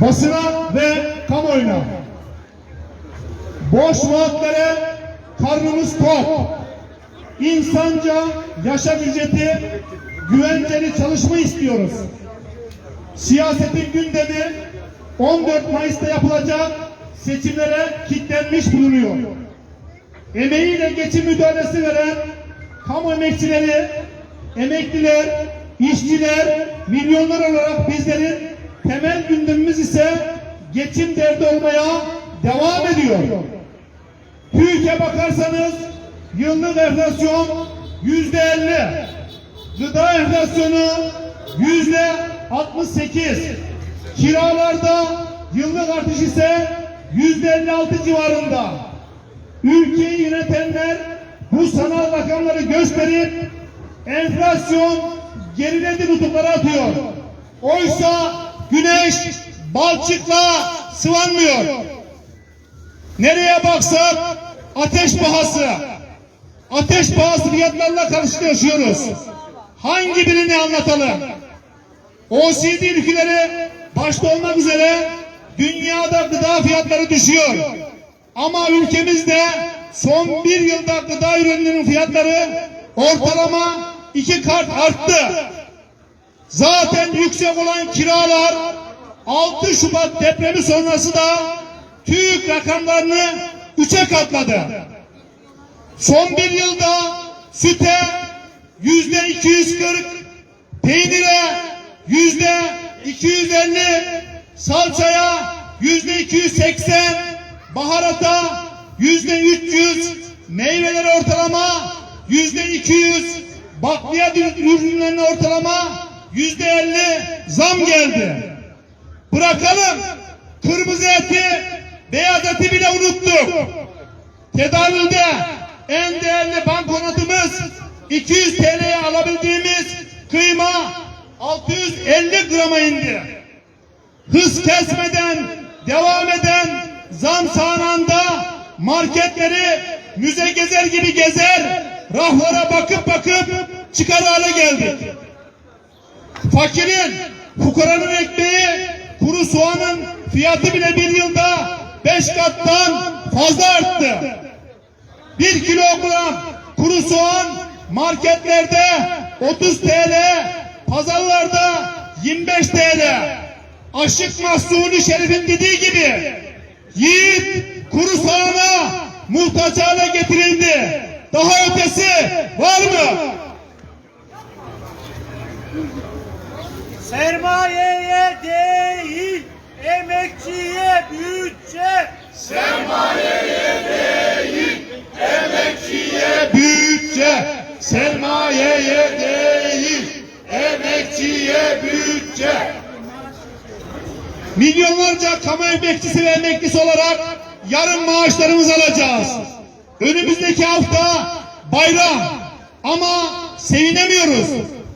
basına ve kamuoyuna boş vaatlere karnımız tok, insanca yaşam ücreti, güvenceli çalışma istiyoruz. Siyasetin gündemi 14 Mayıs'ta yapılacak seçimlere kilitlenmiş bulunuyor. Emeğiyle geçim müdahalesi veren kamu emekçileri, emekliler, işçiler, milyonlar olarak bizlerin temel gündemimiz ise geçim derdi olmaya devam ediyor. TÜİK'e bakarsanız yıllık enflasyon yüzde elli, gıda enflasyonu yüzde 68, kiralarda yıllık artış ise yüzde 56 civarında. Ülkeyi yönetenler bu sanal rakamları gösterip enflasyon geriledi nutukları atıyor. Oysa güneş balçıkla sıvanmıyor. Nereye baksak ateş pahası. Ateş pahası fiyatlarla karşılaşıyoruz. Hangi birini anlatalım? OECD ülkeleri başta olmak üzere dünyada gıda fiyatları düşüyor. Ama ülkemizde son bir yılda gıda ürünlerinin fiyatları ortalama iki kat arttı. Zaten yüksek olan kiralar 6 Şubat depremi sonrası da TÜİK rakamlarını üçe katladı. Son bir yılda süte yüzde 240, peynire yüzde 250, salçaya yüzde 280, baharata yüzde 300, meyveler ortalama yüzde 200, bakliyat ürünlerine ortalama yüzde 50 zam geldi. Bırakalım kırmızı eti, beyaz eti bile unuttuk. Tedavülde en değerli banknotumuz 200 TL'ye alabildiğimiz kıyma 650 grama indi. Hız kesmeden devam eden zam sağananda marketleri müze gezer gibi gezer, raflara bakıp bakıp çıkar hale geldik. Fakirin, fukaranın ekmeği, kuru soğanın fiyatı bile bir yılda beş kattan fazla arttı. Bir kilogram kuru soğan marketlerde 30 TL, pazarlarda 25 TL. Aşık Mahsuni Şerif'in dediği gibi yiğit kuru soğana muhtaç hale getirildi. Daha ötesi var mı? Sermayeye değil, emekçiye bütçe. bütçe sermayeye değil emekçiye bütçe milyonlarca kamu emekçisi ve emeklisi olarak yarın maaşlarımızı alacağız. Önümüzdeki hafta bayram. Ama sevinemiyoruz.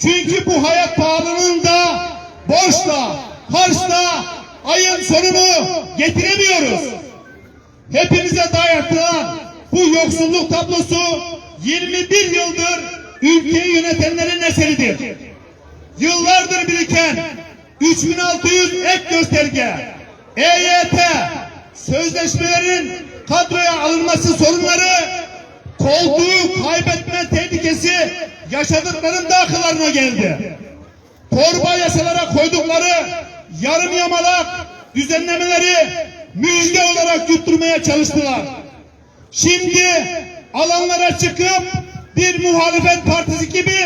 Çünkü bu hayat pahalılığında borçla harçla ayın sonunu getiremiyoruz. Hepimize dayatılan bu yoksulluk tablosu 21 yıldır ülkeyi yönetenlerin eseridir. Yıllardır biriken 3600 ek gösterge, EYT, sözleşmelerin kadroya alınması sorunları, koltuğu kaybetme tehlikesi yaşadıklarında akıllarına geldi. Torba yasalara koydukları yarım yamalak düzenlemeleri müjde olarak yutturmaya çalıştılar. Şimdi alanlara çıkıp bir muhalefet partisi gibi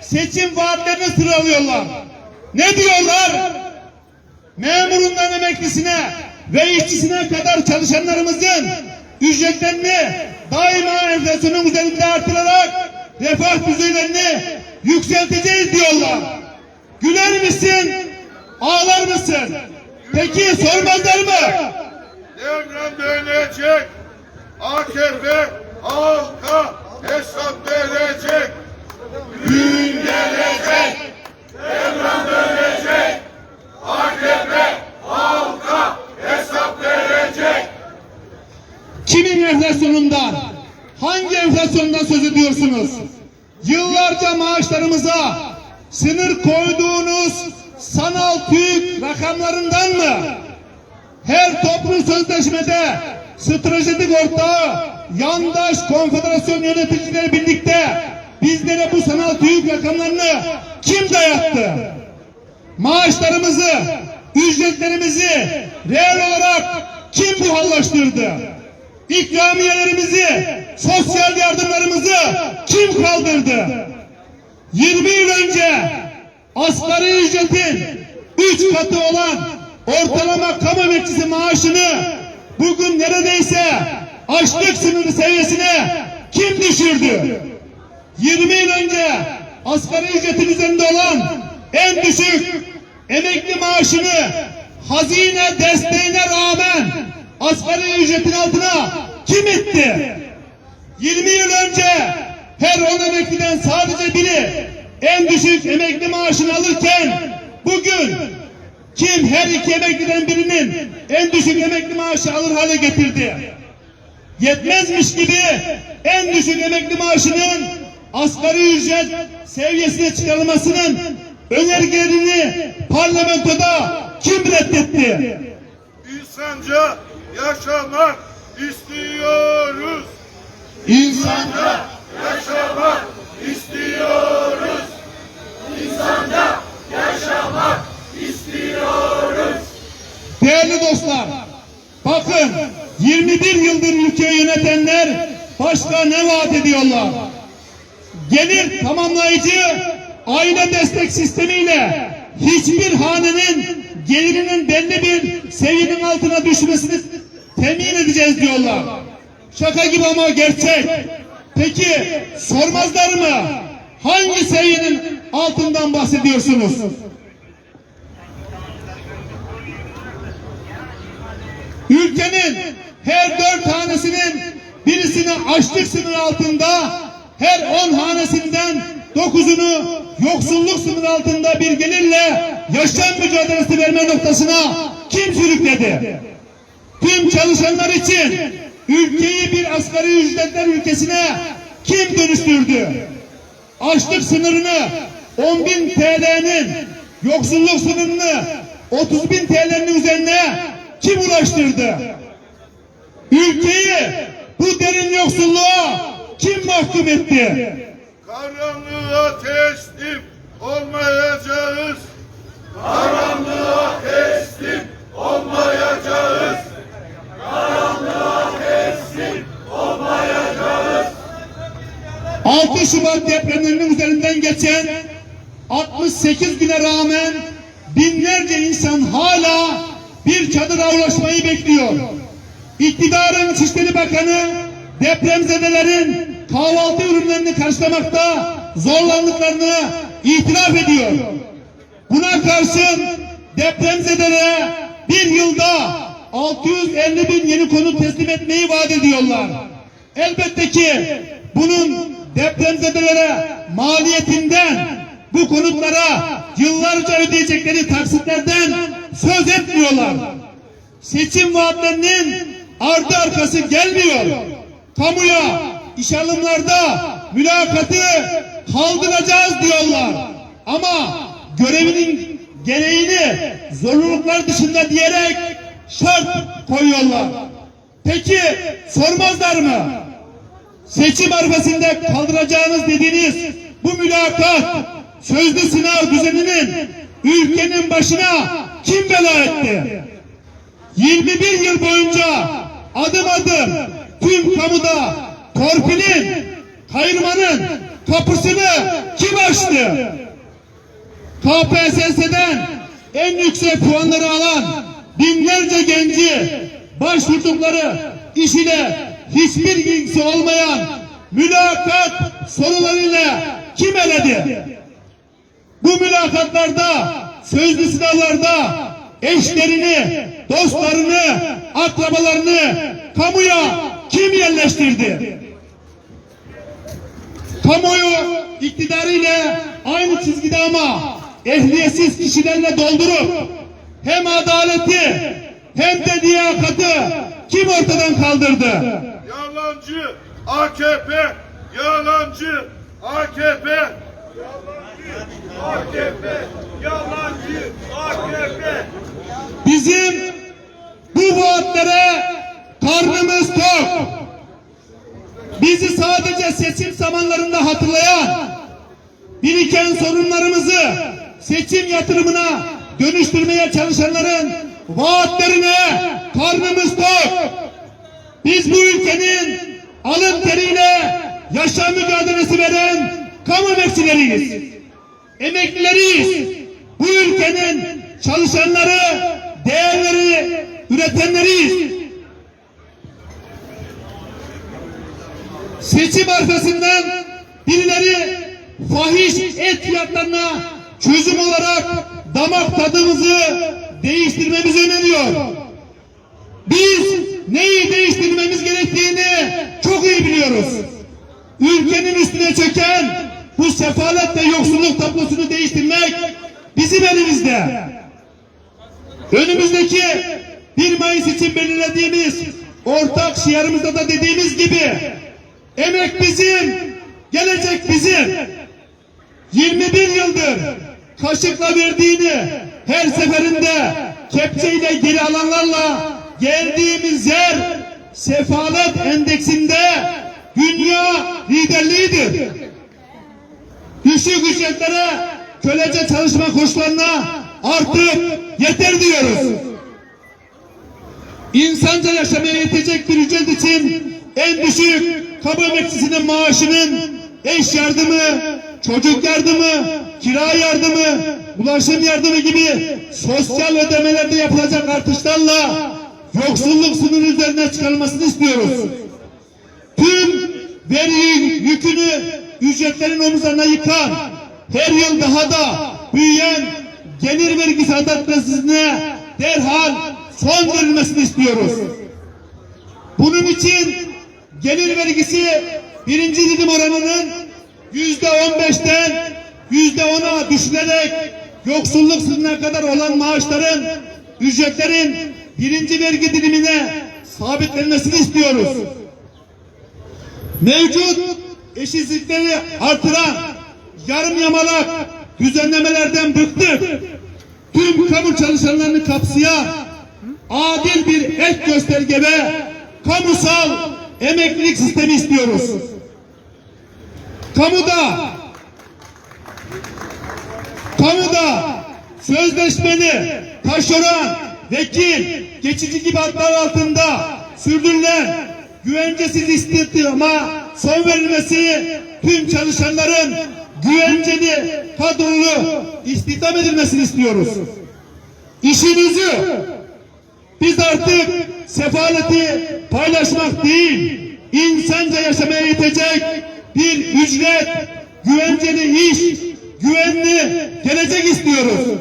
seçim vaatlerini sıralıyorlar. Ne diyorlar? Memurundan emeklisine ve işçisine kadar çalışanlarımızın ücretlerini daima enflasyonun üzerinde artırarak refah düzeylerini yükselteceğiz diyorlar. Güler misin? Ağlar mısın? Peki sormazlar mı? Devran dönecek. AKP halka hesap verecek. Gün gelecek. Devran dönecek. AKP halka hesap verecek. Kim Kimin enflasyonundan? Hangi enflasyondan söz ediyorsunuz? Yıllarca maaşlarımıza sınır koyduğunuz sanal TÜİK rakamlarından mı? Her toplu sözleşmede stratejik ortağı yandaş konfederasyon yöneticileri birlikte bizlere bu sanal TÜİK rakamlarını kim dayattı? Maaşlarımızı, ücretlerimizi reel olarak kim buhallaştırdı? İkramiyelerimizi, sosyal yardımlarımızı kim kaldırdı? 20 yıl önce asgari ücretin 3 katı olan ortalama kamu emekçisi maaşını bugün neredeyse açlık sınırı seviyesine kim düşürdü? 20 yıl önce asgari ücretin üzerinde olan en düşük emekli maaşını hazine desteğine rağmen asgari ücretin altına kim itti? 20 yıl önce her 10 emekliden sadece biri en düşük emekli maaşını alırken bugün kim her iki emekliden birinin en düşük emekli maaşı alır hale getirdi? Yetmezmiş gibi en düşük emekli maaşının asgari ücret seviyesine çıkarılmasının önergelerini parlamentoda kim reddetti? İnsanca yaşamak istiyoruz. İnsanca Yaşamak istiyoruz. Değerli dostlar, bakın 21 yıldır ülkeyi yönetenler başka ne vaat ediyorlar? Gelir tamamlayıcı aile destek sistemiyle hiçbir hanenin gelirinin belli bir seviyenin altına düşmesini temin edeceğiz diyorlar. Şaka gibi ama gerçek. Peki sormazlar mı? Hangi seviyenin altından bahsediyorsunuz? Ülkenin her dört hanesinin birisini açlık sınırı altında, her on hanesinden dokuzunu yoksulluk sınırı altında bir gelirle yaşam mücadelesi verme noktasına kim sürükledi? Tüm çalışanlar için ülkeyi bir asgari ücretler ülkesine kim dönüştürdü? Açlık sınırını 10 bin TL'nin, yoksulluk sınırını 30 bin TL'nin üzerine kim ulaştırdı? Ülkeyi bu derin yoksulluğa kim mahkum etti? Karanlığa teslim olmayacağız. Karanlığa teslim olmayacağız. 6 Şubat depremlerinin üzerinden geçen 68 güne rağmen binlerce insan hala bir çadıra ulaşmayı bekliyor. İktidarın İçişleri Bakanı depremzedelerin kahvaltı ürünlerini karşılamakta zorlandıklarını itiraf ediyor. Buna karşın depremzedelere bir yılda 650 bin yeni konut teslim etmeyi vaat ediyorlar. Elbette ki bunun depremzedelere maliyetinden bu konutlara yıllarca ödeyecekleri taksitlerden söz etmiyorlar. Seçim vaatlerinin ardı arkası gelmiyor. Kamuya iş alımlarda mülakatı kaldıracağız diyorlar. Ama görevinin gereğini zorunluluklar dışında diyerek şart koyuyorlar. Peki sormazlar mı? Seçim arifesinde kaldıracağınız dediğiniz bu mülakat sözlü sınav düzeninin ülkenin başına kim bela etti? 21 yıl boyunca adım adım tüm kamuda torpilin, kayırmanın kapısını kim açtı? KPSS'den en yüksek puanları alan binlerce genci başvurdukları iş ile hiçbir ilgisi olmayan mülakat sorularıyla kim eledi? Bu mülakatlarda, sözlü sınavlarda eşlerini, dostlarını, akrabalarını kamuya kim yerleştirdi? Kamuoyu iktidarıyla aynı çizgide ama ehliyetsiz kişilerle doldurup hem adaleti hem de liyakatı kim ortadan kaldırdı? yalancı AKP, yalancı AKP, yalancı AKP. Bizim bu vaatlere karnımız tok. Bizi sadece seçim zamanlarında hatırlayan, biriken sorunlarımızı seçim yatırımına dönüştürmeye çalışanların vaatlerine karnımız tok. Biz bu ülkenin alın teriyle yaşam mücadelesi veren kamu emekçileriyiz. Emeklileriyiz. Bu ülkenin çalışanları, değerleri üretenleriyiz. Seçim arkasından birileri fahiş et fiyatlarına çözüm olarak damak tadımızı değiştirmemizi öneriyor. Biz neyi değiştirmemiz gerektiğini çok iyi biliyoruz. Ülkenin üstüne çöken bu sefalet ve yoksulluk tablosunu değiştirmek bizim elimizde. Önümüzdeki 1 Mayıs için belirlediğimiz ortak şiarımızda da dediğimiz gibi emek bizim, gelecek bizim. 21 yıldır kaşıkla verdiğini her seferinde kepçeyle geri alanlarla geldiğimiz yer sefalet endeksinde dünya liderliğidir. Düşük ücretlere kölece çalışma koşullarına artık yeter diyoruz. İnsanca yaşamaya yetecek bir ücret için en düşük kamu emekçisinin maaşının eş yardımı, çocuk yardımı, kira yardımı, ulaşım yardımı gibi sosyal ödemelerde yapılacak artışlarla yoksulluk sınırı üzerine çıkarılmasını istiyoruz. Tüm veri yükünü ücretlerin omuzlarına yıkan, her yıl daha da büyüyen gelir vergisi adaletsizliğine derhal son verilmesini istiyoruz. Bunun için gelir vergisi birinci dilim oranının yüzde on beşten yüzde ona düşürerek yoksulluk sınırına kadar olan maaşların, ücretlerin birinci vergi dilimine sabitlenmesini istiyoruz. Mevcut eşitsizlikleri artıran yarım yamalak düzenlemelerden bıktık. Tüm kamu çalışanlarını kapsayan adil bir ek gösterge ve kamusal emeklilik sistemi istiyoruz. Kamuda kamuda sözleşmeli, taşeron, vekil, geçici gibi adlar altında sürdürülen güvencesiz istihdama son verilmesi tüm çalışanların güvenceli kadrolu istihdam edilmesini istiyoruz. İşinizi biz artık sefaleti paylaşmak değil, insanca yaşamaya yetecek bir ücret, güvenceli iş, güvenli gelecek istiyoruz.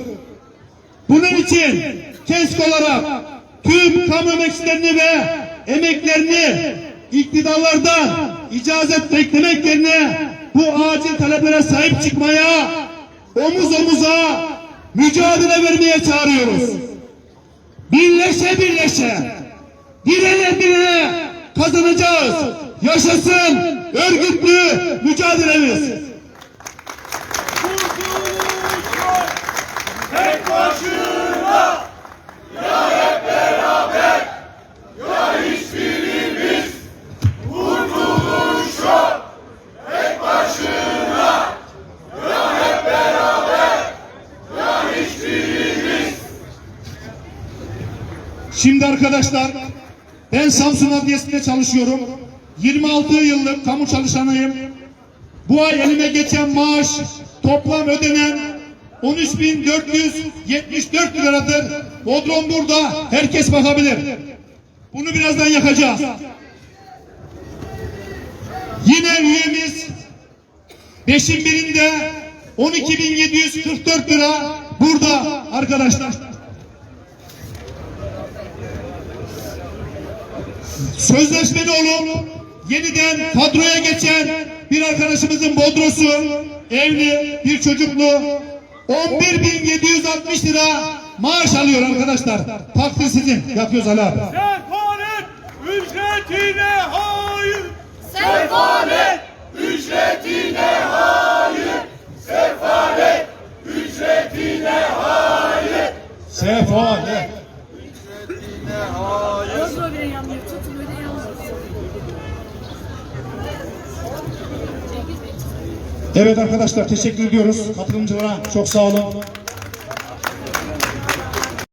Bunun için KESK olarak tüm kamu emekçilerini ve emeklerini iktidarlardan icazet beklemek yerine bu acil taleplere sahip çıkmaya, omuz omuza mücadele vermeye çağırıyoruz. Birleşe birleşe, direne direne kazanacağız. Yaşasın örgütlü mücadelemiz. Tek başına arkadaşlar ben Samsun Adliyesi'nde çalışıyorum. 26 yıllık kamu çalışanıyım. Bu ay elime geçen maaş toplam ödenen 13.474 liradır. Bodrum burada. Herkes bakabilir. Bunu birazdan yakacağız. Yine üyemiz beşin birinde 12.744 lira burada arkadaşlar. sözleşmeli olup yeniden kadroya geçen bir arkadaşımızın bodrosu evli bir çocuklu 11.760 lira maaş alıyor arkadaşlar. Takdir sizin. Yapıyoruz Ali abi. Sefalet ücretine hayır. Sefalet ücretine hayır. Sefalet ücretine hayır. Sefalet ücretine hayır. Evet arkadaşlar teşekkür ediyoruz. Katılımcılara çok sağ olun.